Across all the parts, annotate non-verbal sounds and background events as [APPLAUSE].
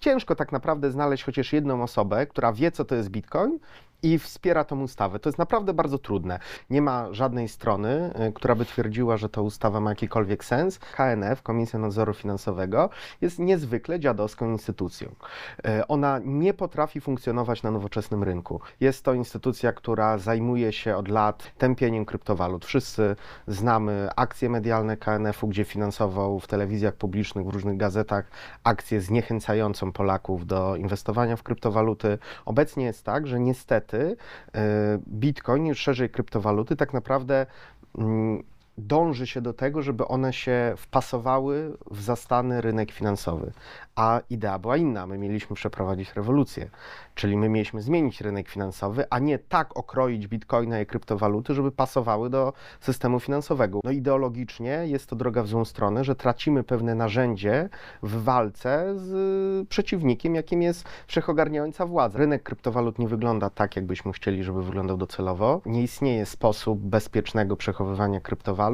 Ciężko tak naprawdę znaleźć chociaż jedną osobę, która wie, co to jest Bitcoin i wspiera tą ustawę. To jest naprawdę bardzo trudne. Nie ma żadnej strony, y, która by twierdziła, że ta ustawa ma jakikolwiek sens. KNF, Komisja Nadzoru Finansowego, jest niezwykle dziadowską instytucją. Y, Ona nie potrafi funkcjonować na nowoczesnym rynku. Jest to instytucja, która zajmuje się od lat tępieniem kryptowalut. Wszyscy znamy akcje medialne KNF-u, gdzie finansował w telewizjach publicznych, w różnych gazetach akcję zniechęcającą Polaków do inwestowania w kryptowaluty. Obecnie jest tak, że niestety e, Bitcoin, szerzej kryptowaluty, tak naprawdę mm, dąży się do tego, żeby one się wpasowały w zastany rynek finansowy. A idea była inna. My mieliśmy przeprowadzić rewolucję, czyli my mieliśmy zmienić rynek finansowy, a nie tak okroić bitcoina i kryptowaluty, żeby pasowały do systemu finansowego. No ideologicznie jest to droga w złą stronę, że tracimy pewne narzędzie w walce z y, przeciwnikiem, jakim jest wszechogarniająca władza. Rynek kryptowalut nie wygląda tak, jakbyśmy chcieli, żeby wyglądał docelowo. Nie istnieje sposób bezpiecznego przechowywania kryptowalut,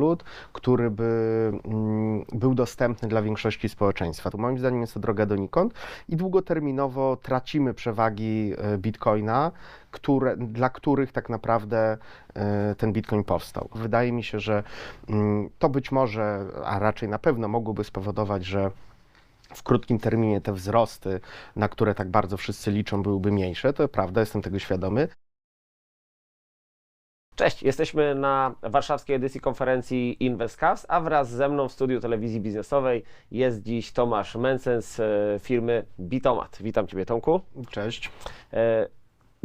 który by mm, był dostępny dla większości społeczeństwa. To moim zdaniem jest to droga donikąd i długoterminowo tracimy przewagi e, bitcoina, które, dla których tak naprawdę e, ten bitcoin powstał. Wydaje mi się, że mm, to być może, a raczej na pewno mogłoby spowodować, że w krótkim terminie te wzrosty, na które tak bardzo wszyscy liczą, byłyby mniejsze. To prawda, jestem tego świadomy. Cześć, jesteśmy na warszawskiej edycji konferencji InvestCast, a wraz ze mną w studiu telewizji biznesowej jest dziś Tomasz Mencen z e, firmy Bitomat. Witam Ciebie Tomku. Cześć.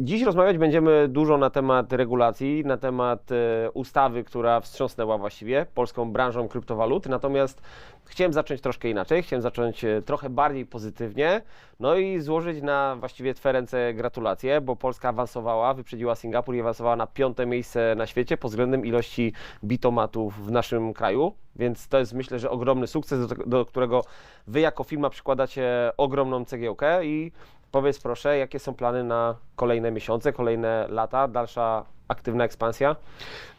Dziś rozmawiać będziemy dużo na temat regulacji, na temat e, ustawy, która wstrząsnęła właściwie polską branżą kryptowalut. Natomiast chciałem zacząć troszkę inaczej, chciałem zacząć e, trochę bardziej pozytywnie, no i złożyć na właściwie Twe ręce gratulacje, bo Polska awansowała, wyprzedziła Singapur i awansowała na piąte miejsce na świecie pod względem ilości bitomatów w naszym kraju. Więc to jest myślę, że ogromny sukces, do, do którego Wy jako firma przykładacie ogromną cegiełkę i Powiedz proszę, jakie są plany na kolejne miesiące, kolejne lata, dalsza aktywna ekspansja?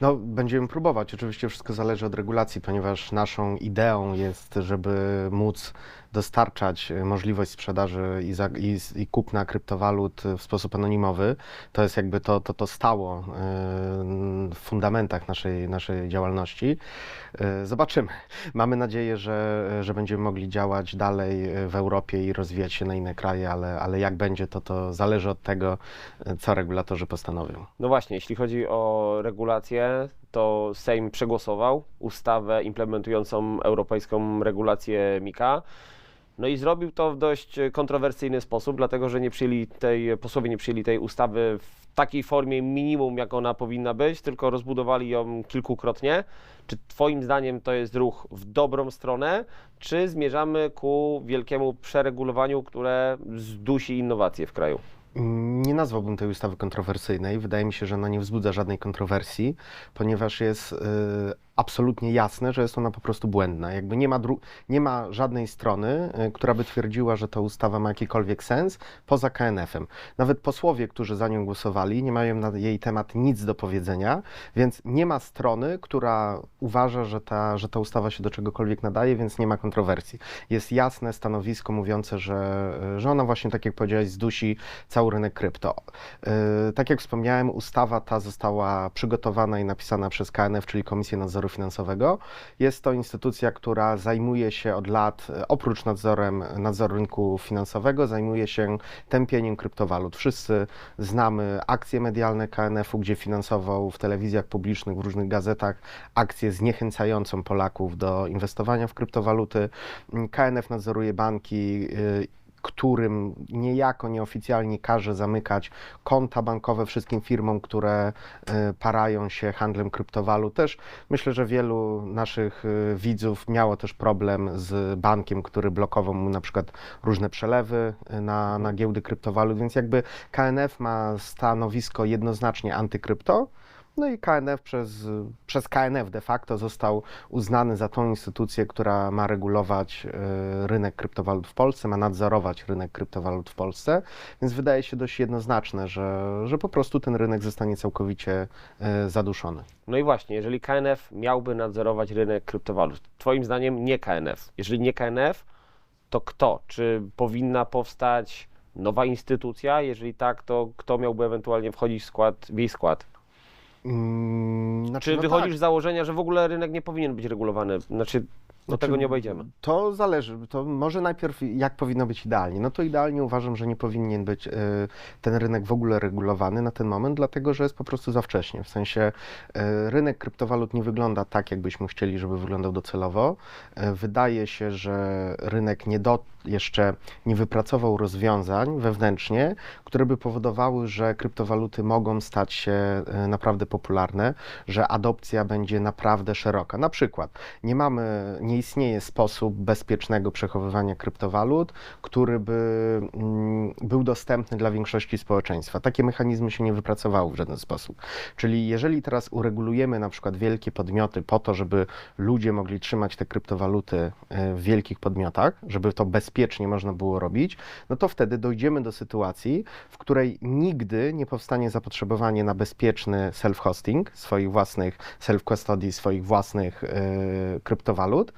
No, będziemy próbować. Oczywiście wszystko zależy od regulacji, ponieważ naszą ideą jest, żeby móc dostarczać e, możliwość sprzedaży i, za, i, i kupna kryptowalut w sposób anonimowy. To jest jakby to, to, to stało e, w fundamentach naszej, naszej działalności. E, Zobaczymy. [LAUGHS] Mamy nadzieję, że, że będziemy mogli działać dalej e, w Europie i rozwijać się na inne kraje, ale, ale jak będzie, to, to zależy od tego, e, co regulatorzy postanowią. No właśnie, jeśli chodzi o regulacje, to Sejm przegłosował ustawę implementującą europejską regulację MiCA. No i zrobił to w dość kontrowersyjny sposób, dlatego że nie przyjęli tej, posłowie nie przyjęli tej ustawy w takiej formie minimum, jak ona powinna być, tylko rozbudowali ją kilkukrotnie. Czy Twoim zdaniem to jest ruch w dobrą stronę, czy zmierzamy ku wielkiemu przeregulowaniu, które zdusi innowacje w kraju? Nie nazwałbym tej ustawy kontrowersyjnej. Wydaje mi się, że ona nie wzbudza żadnej kontrowersji, ponieważ jest y, absolutnie jasne, że jest ona po prostu błędna. Jakby nie ma, nie ma żadnej strony, y, która by twierdziła, że ta ustawa ma jakikolwiek sens poza KNF-em. Nawet posłowie, którzy za nią głosowali, nie mają na jej temat nic do powiedzenia, więc nie ma strony, która uważa, że ta, że ta ustawa się do czegokolwiek nadaje, więc nie ma kontrowersji. Jest jasne stanowisko mówiące, że, że ona właśnie, tak jak powiedziałeś, zdusi cały rynek krypto. Yy, Tak jak wspomniałem, ustawa ta została przygotowana i napisana przez KNF, czyli Komisję Nadzoru Finansowego. Jest to instytucja, która zajmuje się od lat, e, oprócz nadzorem, nadzoru rynku finansowego, zajmuje się tępieniem kryptowalut. Wszyscy znamy akcje medialne KNF-u, gdzie finansował w telewizjach publicznych, w różnych gazetach akcję zniechęcającą Polaków do inwestowania w kryptowaluty. KNF nadzoruje banki, yy, którym niejako nieoficjalnie każe zamykać konta bankowe wszystkim firmom, które y, parają się handlem kryptowalut. Też myślę, że wielu naszych y, widzów miało też problem z bankiem, który blokował mu na przykład różne przelewy y, na, na giełdy kryptowalut, więc jakby KNF ma stanowisko jednoznacznie antykrypto. No i KNF przez, przez KNF de facto został uznany za tą instytucję, która ma regulować e, rynek kryptowalut w Polsce, ma nadzorować rynek kryptowalut w Polsce, więc wydaje się dość jednoznaczne, że, że po prostu ten rynek zostanie całkowicie e, zaduszony. No i właśnie, jeżeli KNF miałby nadzorować rynek kryptowalut, Twoim zdaniem nie KNF. Jeżeli nie KNF, to kto? Czy powinna powstać nowa instytucja? Jeżeli tak, to kto miałby ewentualnie wchodzić w, skład, w jej skład? Mm, znaczy, Czy no wychodzisz tak. z założenia, że w ogóle rynek nie powinien być regulowany? Znaczy, do Znaczy, tego nie obejdziemy. To zależy. To może najpierw jak powinno być idealnie. No to idealnie uważam, że nie powinien być y, ten rynek w ogóle regulowany na ten moment, dlatego że jest po prostu za wcześnie. W sensie y, rynek kryptowalut nie wygląda tak, jakbyśmy chcieli, żeby wyglądał docelowo. Y, wydaje się, że rynek nie do, jeszcze nie wypracował rozwiązań wewnętrznie, które by powodowały, że kryptowaluty mogą stać się y, naprawdę popularne, że adopcja będzie naprawdę szeroka. Na przykład nie mamy, nie istnieje sposób bezpiecznego przechowywania kryptowalut, który by mm, był dostępny dla większości społeczeństwa. Takie mechanizmy się nie wypracowały w żaden sposób. Czyli jeżeli teraz uregulujemy na przykład wielkie podmioty po to, żeby ludzie mogli trzymać te kryptowaluty e, w wielkich podmiotach, żeby to bezpiecznie można było robić, no to wtedy dojdziemy do sytuacji, w której nigdy nie powstanie zapotrzebowanie na bezpieczny self-hosting swoich własnych self-custody, swoich własnych e, kryptowalut.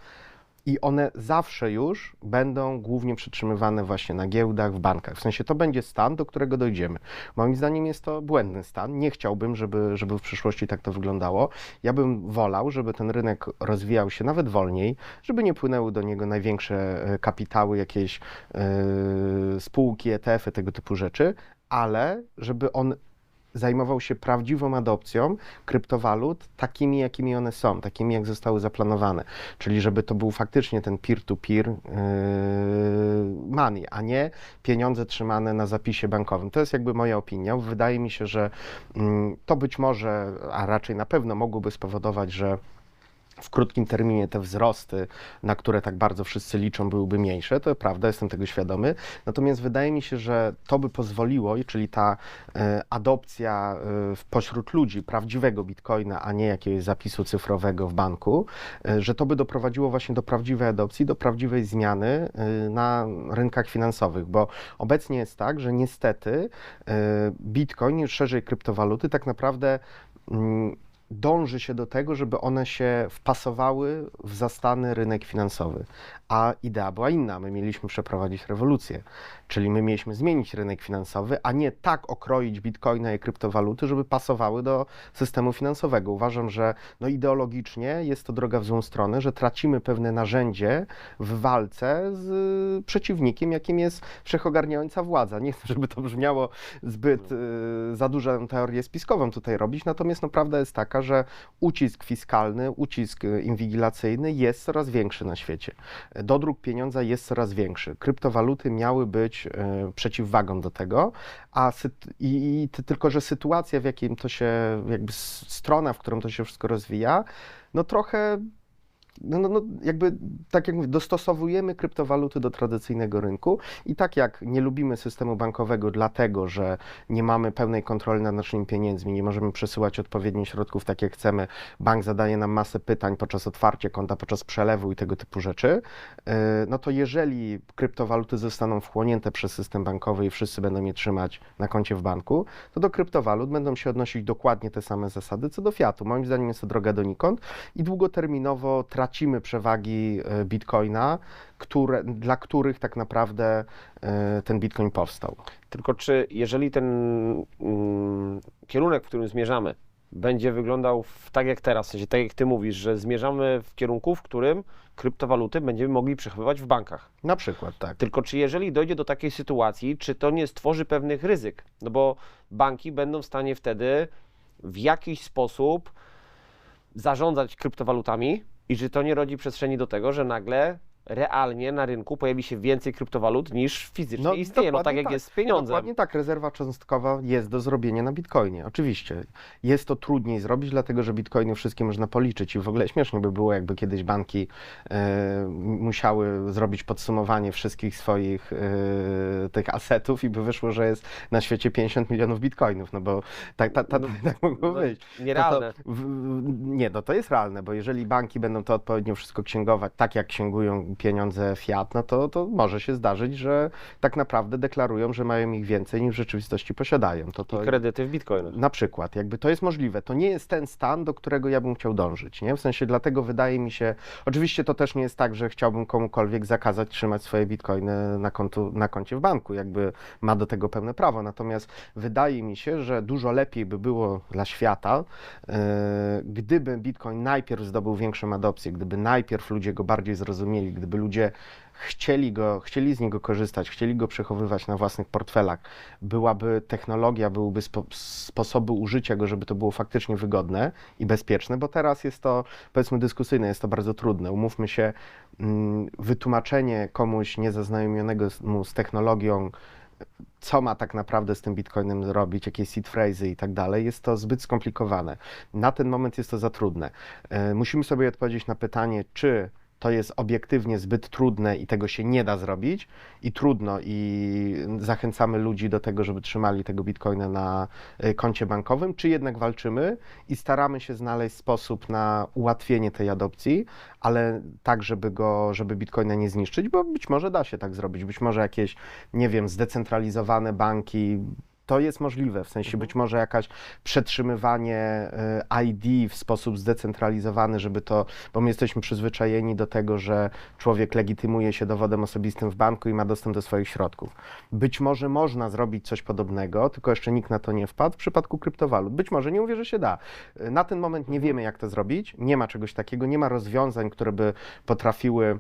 I one zawsze już będą głównie przytrzymywane właśnie na giełdach, w bankach. W sensie to będzie stan, do którego dojdziemy. Moim zdaniem jest to błędny stan. Nie chciałbym, żeby, żeby w przyszłości tak to wyglądało. Ja bym wolał, żeby ten rynek rozwijał się nawet wolniej, żeby nie płynęły do niego największe e, kapitały, jakieś e, spółki, ETF-y, tego typu rzeczy, ale żeby on zajmował się prawdziwą adopcją kryptowalut takimi, jakimi one są, takimi, jak zostały zaplanowane. Czyli żeby to był faktycznie ten peer-to-peer yy, money, a nie pieniądze trzymane na zapisie bankowym. To jest jakby moja opinia. Wydaje mi się, że mm, to być może, a raczej na pewno mogłoby spowodować, że w krótkim terminie te wzrosty, na które tak bardzo wszyscy liczą, byłyby mniejsze. To prawda, jestem tego świadomy. Natomiast wydaje mi się, że to by pozwoliło, czyli ta e, adopcja w- pośród ludzi prawdziwego bitcoina, a nie jakiegoś zapisu cyfrowego w banku, e, że to by doprowadziło właśnie do prawdziwej adopcji, do prawdziwej zmiany na rynkach finansowych, bo obecnie jest tak, że niestety bitcoin, szerzej kryptowaluty, tak naprawdę mm, dąży się do tego, żeby one się wpasowały w zastany rynek finansowy. A idea była inna. My mieliśmy przeprowadzić rewolucję. Czyli my mieliśmy zmienić rynek finansowy, a nie tak okroić bitcoina i kryptowaluty, żeby pasowały do systemu finansowego. Uważam, że no ideologicznie jest to droga w złą stronę, że tracimy pewne narzędzie w walce z przeciwnikiem, jakim jest wszechogarniająca władza. Nie chcę, żeby to brzmiało zbyt y, za dużą teorię spiskową tutaj robić, natomiast no, prawda jest taka, że ucisk fiskalny, ucisk y, inwigilacyjny jest coraz większy na świecie. Dodruk pieniądza jest coraz większy. Kryptowaluty miały być y, przeciwwagą do tego, a i, i ty- tylko, że sytuacja, w jakim to się, jakby strona, w którą to się wszystko rozwija, no trochę no, no, no, jakby, tak jak mówię, dostosowujemy kryptowaluty do tradycyjnego rynku i tak jak nie lubimy systemu bankowego dlatego, że nie mamy pełnej kontroli nad naszymi pieniędzmi, nie możemy przesyłać odpowiednich środków tak jak chcemy, bank zadaje nam masę pytań podczas otwarcia konta, podczas przelewu i tego typu rzeczy, yy, no to jeżeli kryptowaluty zostaną wchłonięte przez system bankowy i wszyscy będą je trzymać na koncie w banku, to do kryptowalut będą się odnosić dokładnie te same zasady co do fiatu. Moim zdaniem jest to droga donikąd i długoterminowo tracimy przewagi e, bitcoina, które, dla których tak naprawdę e, ten bitcoin powstał. Tylko czy jeżeli ten mm, kierunek, w którym zmierzamy, będzie wyglądał w, tak jak teraz, w sensie tak jak ty mówisz, że zmierzamy w kierunku, w którym kryptowaluty będziemy mogli przechowywać w bankach. Na przykład, tak. Tylko czy jeżeli dojdzie do takiej sytuacji, czy to nie stworzy pewnych ryzyk? No bo banki będą w stanie wtedy w jakiś sposób zarządzać kryptowalutami i czy to nie rodzi przestrzeni do tego, że nagle realnie na rynku pojawi się więcej kryptowalut niż fizycznie istnieje, no tak jak jest z pieniądzem. Dokładnie tak, rezerwa cząstkowa jest do zrobienia na bitcoinie, oczywiście. Jest to trudniej zrobić, dlatego że bitcoiny wszystkie można policzyć i w ogóle śmiesznie by było, jakby kiedyś banki e, musiały zrobić podsumowanie wszystkich swoich e, tych asetów i by wyszło, że jest na świecie 50 milionów bitcoinów, no bo tak, tak, tak, No, [LAUGHS] tak mogło no, być. Nierealne. No to, w- nie, no to jest realne, bo jeżeli banki będą to odpowiednio wszystko księgować, tak jak księgują pieniądze fiat, no to, to może się zdarzyć, że tak naprawdę deklarują, że mają ich więcej niż w rzeczywistości posiadają. To, to, Kredyty w bitcoinach. na przykład, jakby to jest możliwe. To nie jest ten stan, do którego ja bym chciał dążyć, nie? W sensie dlatego wydaje mi się, oczywiście to też nie jest tak, że chciałbym komukolwiek zakazać trzymać swoje bitcoiny na, kontu, na koncie w banku, jakby ma do tego pełne prawo. Natomiast wydaje mi się, że dużo lepiej by było dla świata, e, gdyby bitcoin najpierw zdobył większą adopcję, gdyby najpierw ludzie go bardziej zrozumieli, gdyby ludzie chcieli go, chcieli z niego korzystać, chcieli go przechowywać na własnych portfelach, byłaby technologia, byłyby spo, sposoby użycia go, żeby to było faktycznie wygodne i bezpieczne, bo teraz jest to, powiedzmy, dyskusyjne, jest to bardzo trudne. Umówmy się, mm, wytłumaczenie komuś niezaznajomionego z- mu z technologią, co ma tak naprawdę z tym bitcoinem zrobić, jakie seed phrase'y i tak dalej, jest to zbyt skomplikowane. Na ten moment jest to za trudne. E, Musimy sobie odpowiedzieć na pytanie, czy to jest obiektywnie zbyt trudne i tego się nie da zrobić i trudno i zachęcamy ludzi do tego, żeby trzymali tego bitcoina na e, koncie bankowym, czy jednak walczymy i staramy się znaleźć sposób na ułatwienie tej adopcji, ale tak, żeby go, żeby bitcoina nie zniszczyć, bo być może da się tak zrobić, być może jakieś, nie wiem, zdecentralizowane banki to jest możliwe, w sensie być może jakaś przetrzymywanie y, ID w sposób zdecentralizowany, żeby to, bo my jesteśmy przyzwyczajeni do tego, że człowiek legitymuje się dowodem osobistym w banku i ma dostęp do swoich środków. Być może można zrobić coś podobnego, tylko jeszcze nikt na to nie wpadł w przypadku kryptowalut. Być może, nie mówię, że się da. Y, Na ten moment nie wiemy, jak to zrobić, nie ma czegoś takiego, nie ma rozwiązań, które by potrafiły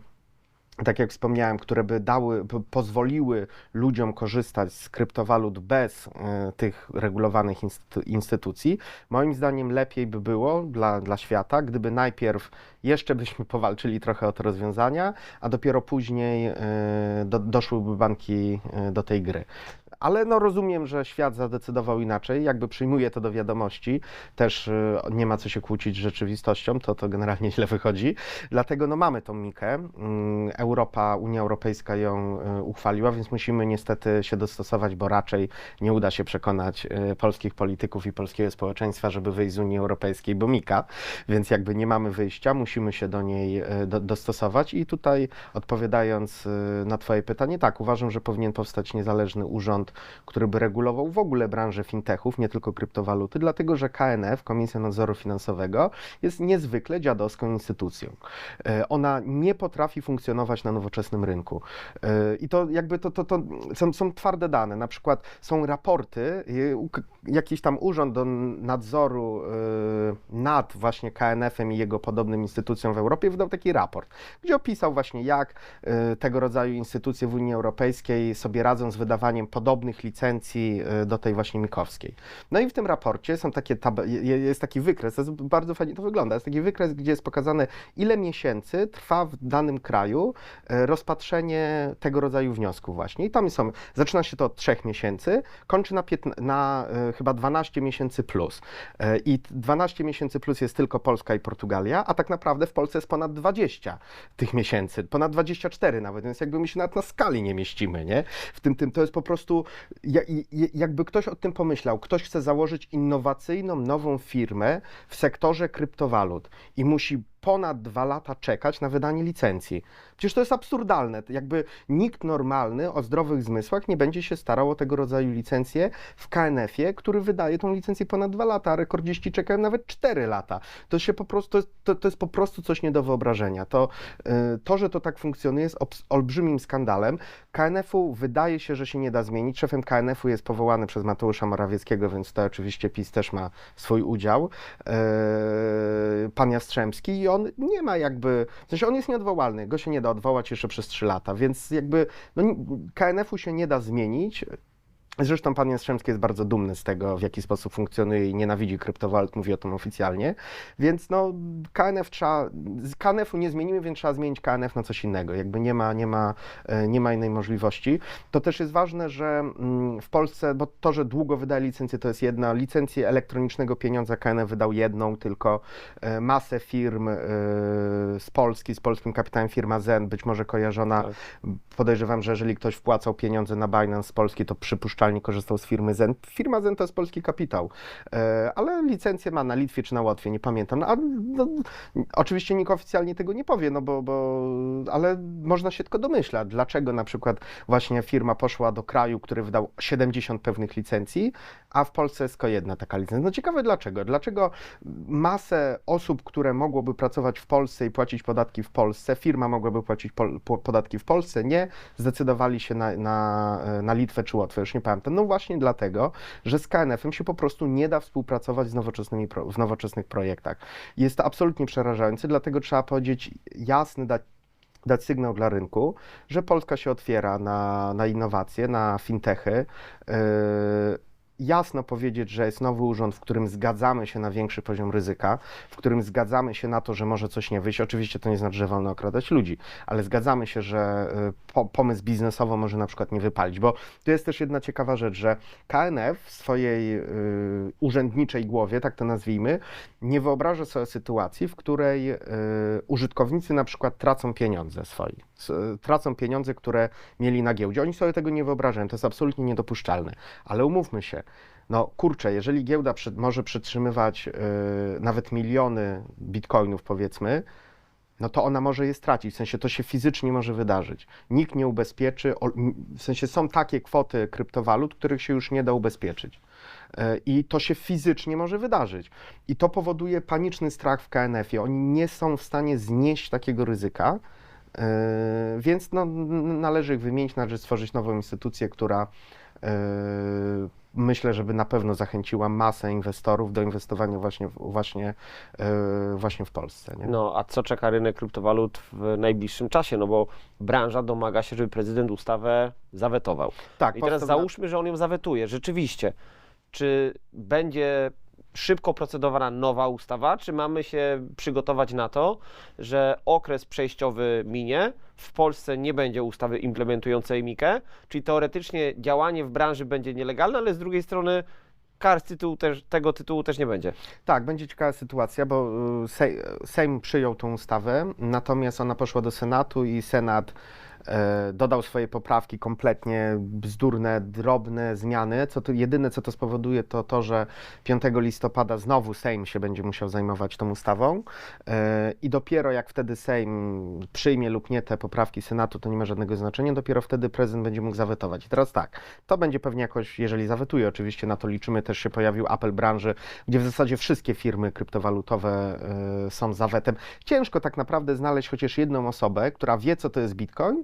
tak jak wspomniałem, które by dały, po- pozwoliły ludziom korzystać z kryptowalut bez e, tych regulowanych instytu- instytucji. Moim zdaniem lepiej by było dla, dla świata, gdyby najpierw jeszcze byśmy powalczyli trochę o te rozwiązania, a dopiero później e, do, doszłyby banki e, do tej gry. Ale no rozumiem, że świat zadecydował inaczej, jakby przyjmuję to do wiadomości, też e, nie ma co się kłócić z rzeczywistością, to to generalnie źle wychodzi. Dlatego no mamy tą mikę. Mm, Europa, Unia Europejska ją uchwaliła, więc musimy niestety się dostosować, bo raczej nie uda się przekonać polskich polityków i polskiego społeczeństwa, żeby wyjść z Unii Europejskiej, bo mika, więc jakby nie mamy wyjścia, musimy się do niej e, do, dostosować i tutaj odpowiadając e, na Twoje pytanie, tak, uważam, że powinien powstać niezależny urząd, który by regulował w ogóle branżę fintechów, nie tylko kryptowaluty, dlatego że KNF, Komisja Nadzoru Finansowego, jest niezwykle dziadowską instytucją. E, Ona nie potrafi funkcjonować na nowoczesnym rynku. I to jakby to, to, to są, są twarde dane. Na przykład są raporty, jakiś tam urząd do nadzoru nad właśnie KNF-em i jego podobnym instytucjom w Europie wydał taki raport, gdzie opisał właśnie jak e, tego rodzaju instytucje w Unii Europejskiej sobie radzą z wydawaniem podobnych licencji e, do tej właśnie Mikowskiej. No i w tym raporcie są takie jest taki wykres, jest bardzo fajnie to wygląda, jest taki wykres, gdzie jest pokazane ile miesięcy trwa w danym kraju e, rozpatrzenie tego rodzaju wniosków właśnie. I tam są, zaczyna się to od 3 miesięcy, kończy na, na chyba 12 miesięcy plus. I t- 12 miesięcy plus jest tylko Polska i Portugalia, a tak naprawdę w Polsce jest ponad 20 tych miesięcy, ponad 24 nawet, więc jakby my się nawet na skali nie mieścimy, nie? W tym, tym to jest po prostu, jakby ktoś o tym pomyślał, ktoś chce założyć innowacyjną, nową firmę w sektorze kryptowalut i musi ponad dwa lata czekać na wydanie licencji. Przecież to jest absurdalne. Jakby nikt normalny o zdrowych zmysłach nie będzie się starał o tego rodzaju licencję w KNF-ie, który wydaje tą licencję ponad dwa lata, a rekordziści czekają nawet cztery lata. To się po prostu, to to, to jest po prostu coś nie do wyobrażenia. To, y, to, że to tak funkcjonuje jest olbrzymim skandalem. KNF-u wydaje się, że się nie da zmienić. Szefem KNF-u jest powołany przez Mateusza Morawieckiego, więc tutaj oczywiście PiS też ma swój udział. Eee, pan Jastrzębski i on nie ma jakby, w sensie on jest nieodwołalny, go się nie da odwołać jeszcze przez trzy lata, więc jakby no, KNF-u się nie da zmienić. Zresztą pan Jastrzębski jest bardzo dumny z tego, w jaki sposób funkcjonuje i nienawidzi kryptowalut, mówi o tym oficjalnie. Więc no, KNF trzeba, z KNF-u nie zmienimy, więc trzeba zmienić KNF na coś innego. Jakby nie ma, nie ma, e, nie ma innej możliwości. To też jest ważne, że mm, w Polsce, bo to, że długo wydaje licencję, to jest jedna. Licencję elektronicznego pieniądza KNF wydał jedną, tylko e, masę firm e, z Polski, z polskim kapitałem, firma Zen, być może kojarzona. Tak. Podejrzewam, że jeżeli ktoś wpłacał pieniądze na Binance z Polski, to przypuszczalnie korzystał z firmy Zen. Firma Zen to jest polski kapitał, e, ale licencję ma na Litwie czy na Łotwie, nie pamiętam. No, a, no, oczywiście nikt oficjalnie tego nie powie, no bo, bo, ale można się tylko domyślać, dlaczego na przykład właśnie firma poszła do kraju, który wydał 70 pewnych licencji, a w Polsce jest tylko jedna taka licencja. No ciekawe dlaczego. Dlaczego masę osób, które mogłoby pracować w Polsce i płacić podatki w Polsce, firma mogłaby płacić podatki w Polsce, nie zdecydowali się na, na, na Litwę czy Łotwę, już nie pamiętam. No właśnie dlatego, że z KNF-em się po prostu nie da współpracować z nowoczesnymi, pro, w nowoczesnych projektach. Jest to absolutnie przerażające, dlatego trzeba powiedzieć jasny, dać dać sygnał dla rynku, że Polska się otwiera na, na innowacje, na fintechy. Yy, jasno powiedzieć, że jest nowy urząd, w którym zgadzamy się na większy poziom ryzyka, w którym zgadzamy się na to, że może coś nie wyjść. Oczywiście to nie znaczy, że wolno okradać ludzi, ale zgadzamy się, że y, po, pomysł biznesowo może na przykład nie wypalić, bo tu jest też jedna ciekawa rzecz, że KNF w swojej y, urzędniczej głowie, tak to nazwijmy, nie wyobraża sobie sytuacji, w której y, użytkownicy na przykład tracą pieniądze swoje, tracą pieniądze, które mieli na giełdzie. Oni sobie tego nie wyobrażają, to jest absolutnie niedopuszczalne. Ale umówmy się, no kurczę, jeżeli giełda przed, może przetrzymywać y, nawet miliony bitcoinów, powiedzmy, no to ona może je stracić, w sensie to się fizycznie może wydarzyć. Nikt nie ubezpieczy, w sensie są takie kwoty kryptowalut, których się już nie da ubezpieczyć. E, I to się fizycznie może wydarzyć. I to powoduje paniczny strach w KNF-ie. Oni nie są w stanie znieść takiego ryzyka, e, więc no, należy ich wymienić, należy stworzyć nową instytucję, która myślę, żeby na pewno zachęciła masę inwestorów do inwestowania właśnie, w- właśnie, e, właśnie w Polsce. Nie? No, a co czeka rynek kryptowalut w najbliższym czasie? No bo branża domaga się, żeby prezydent ustawę zawetował. tak, I teraz załóżmy, że on ją zawetuje. Rzeczywiście, czy będzie szybko procedowana nowa ustawa, czy mamy się przygotować na to, że okres przejściowy minie, w Polsce nie będzie ustawy implementującej MIKE, czyli teoretycznie działanie w branży będzie nielegalne, ale z drugiej strony kar z tytułu też, tego tytułu też nie będzie. Tak, będzie ciekawa sytuacja, bo y, Sej, Sejm przyjął tą ustawę, natomiast ona poszła do Senatu i Senat dodał swoje poprawki, kompletnie bzdurne, drobne zmiany. Co to, jedyne, co to spowoduje, to to, że 5 listopada znowu Sejm się będzie musiał zajmować tą ustawą e, i dopiero jak wtedy Sejm przyjmie lub nie te poprawki Senatu, to nie ma żadnego znaczenia, dopiero wtedy prezydent będzie mógł zawetować. I teraz tak, to będzie pewnie jakoś, jeżeli zawetuje, oczywiście na to liczymy, też się pojawił apel branży, gdzie w zasadzie wszystkie firmy kryptowalutowe y, są za wetem. Ciężko tak naprawdę znaleźć chociaż jedną osobę, która wie, co to jest Bitcoin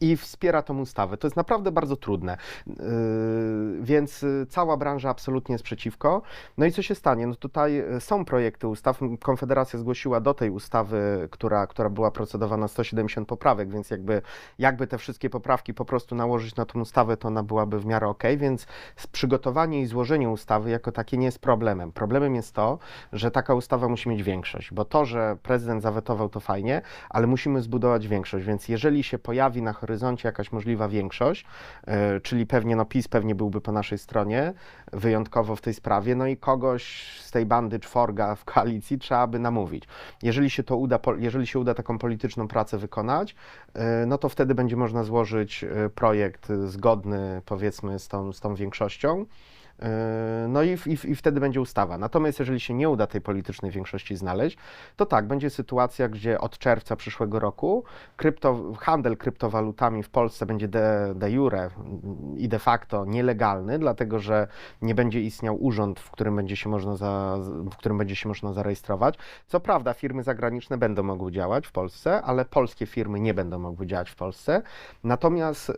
i wspiera tą ustawę. To jest naprawdę bardzo trudne. Yy, więc y, cała branża absolutnie jest przeciwko. No i co się stanie? No tutaj y, są projekty ustaw. Konfederacja zgłosiła do tej ustawy, która, która była procedowana 170 poprawek, więc jakby, jakby te wszystkie poprawki po prostu nałożyć na tą ustawę, to ona byłaby w miarę ok, więc przygotowanie i złożenie ustawy jako takie nie jest problemem. Problemem jest to, że taka ustawa musi mieć większość, bo to, że prezydent zawetował to fajnie, ale musimy zbudować większość, więc jeżeli się pojawi na jakaś możliwa większość, e, czyli pewnie no PiS pewnie byłby po naszej stronie, wyjątkowo w tej sprawie, no i kogoś z tej bandy czworga w koalicji trzeba by namówić. Jeżeli się to uda, jeżeli się uda taką polityczną pracę wykonać, e, no to wtedy będzie można złożyć e, projekt zgodny powiedzmy z tą, z tą większością. Yy, No i, i, i wtedy będzie ustawa. Natomiast jeżeli się nie uda tej politycznej większości znaleźć, to tak, będzie sytuacja, gdzie od czerwca przyszłego roku krypto, handel kryptowalutami w Polsce będzie de, de jure i de facto nielegalny, dlatego że nie będzie istniał urząd, w którym będzie się można, za, w którym będzie się można zarejestrować. Co prawda firmy zagraniczne będą mogły działać w Polsce, ale polskie firmy nie będą mogły działać w Polsce. Natomiast y,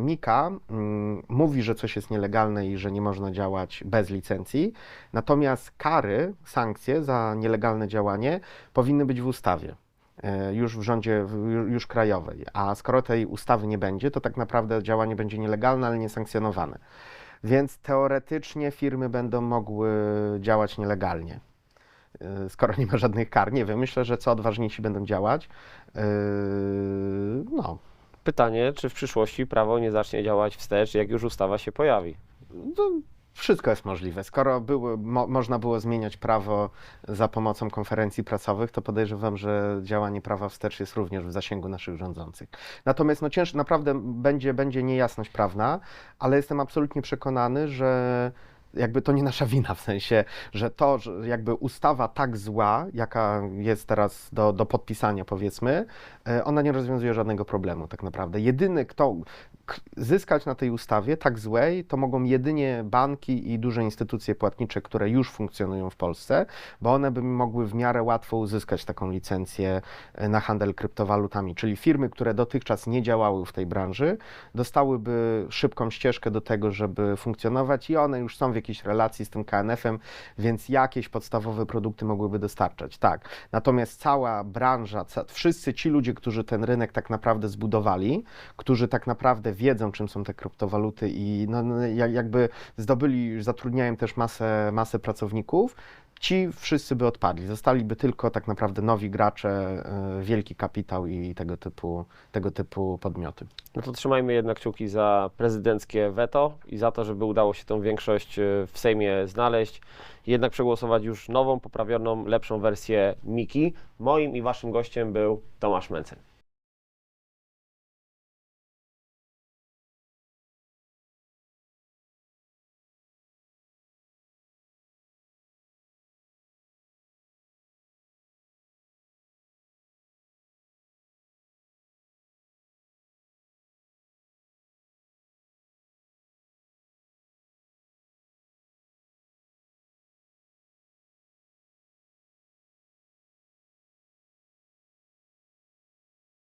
Mika mm, mówi, że coś jest nielegalne i że nie można działać bez licencji. Natomiast kary, sankcje za nielegalne działanie powinny być w ustawie. y, Już w rządzie, już krajowej. A skoro tej ustawy nie będzie, to tak naprawdę działanie będzie nielegalne, ale nie sankcjonowane. Więc teoretycznie firmy będą mogły działać nielegalnie. Yy, Skoro nie ma żadnych kar, nie wiem, myślę, że co odważniejsi będą działać. Yy, No, Pytanie, czy w przyszłości prawo nie zacznie działać wstecz, jak już ustawa się pojawi? to wszystko jest możliwe. Skoro było, mo, można było zmieniać prawo za pomocą konferencji prasowych, to podejrzewam, że działanie prawa wstecz jest również w zasięgu naszych rządzących. Natomiast no cięż, naprawdę będzie, będzie niejasność prawna, ale jestem absolutnie przekonany, że jakby to nie nasza wina, w sensie, że to, że jakby ustawa tak zła, jaka jest teraz do, do podpisania, powiedzmy, e, ona nie rozwiązuje żadnego problemu tak naprawdę. Jedyny, kto zyskać na tej ustawie tak złej, to mogą jedynie banki i duże instytucje płatnicze, które już funkcjonują w Polsce, bo one by mogły w miarę łatwo uzyskać taką licencję e, na handel kryptowalutami, czyli firmy, które dotychczas nie działały w tej branży, dostałyby szybką ścieżkę do tego, żeby funkcjonować i one już są w jakiejś relacji z tym KNF-em, więc jakieś podstawowe produkty mogłyby dostarczać. Tak. Natomiast cała branża, wszyscy ci ludzie, którzy ten rynek tak naprawdę zbudowali, którzy tak naprawdę wiedzą, czym są te kryptowaluty i no, no, jak- jakby zdobyli, zatrudniają też masę, masę pracowników, ci wszyscy by odpadli. Zostaliby tylko tak naprawdę nowi gracze, y, wielki kapitał i tego typu, tego typu podmioty. No to trzymajmy jednak kciuki za prezydenckie weto i za to, żeby udało się tą większość e, w Sejmie znaleźć jednak przegłosować już nową, poprawioną, lepszą wersję Miki. Moim i waszym gościem był Tomasz Mencen.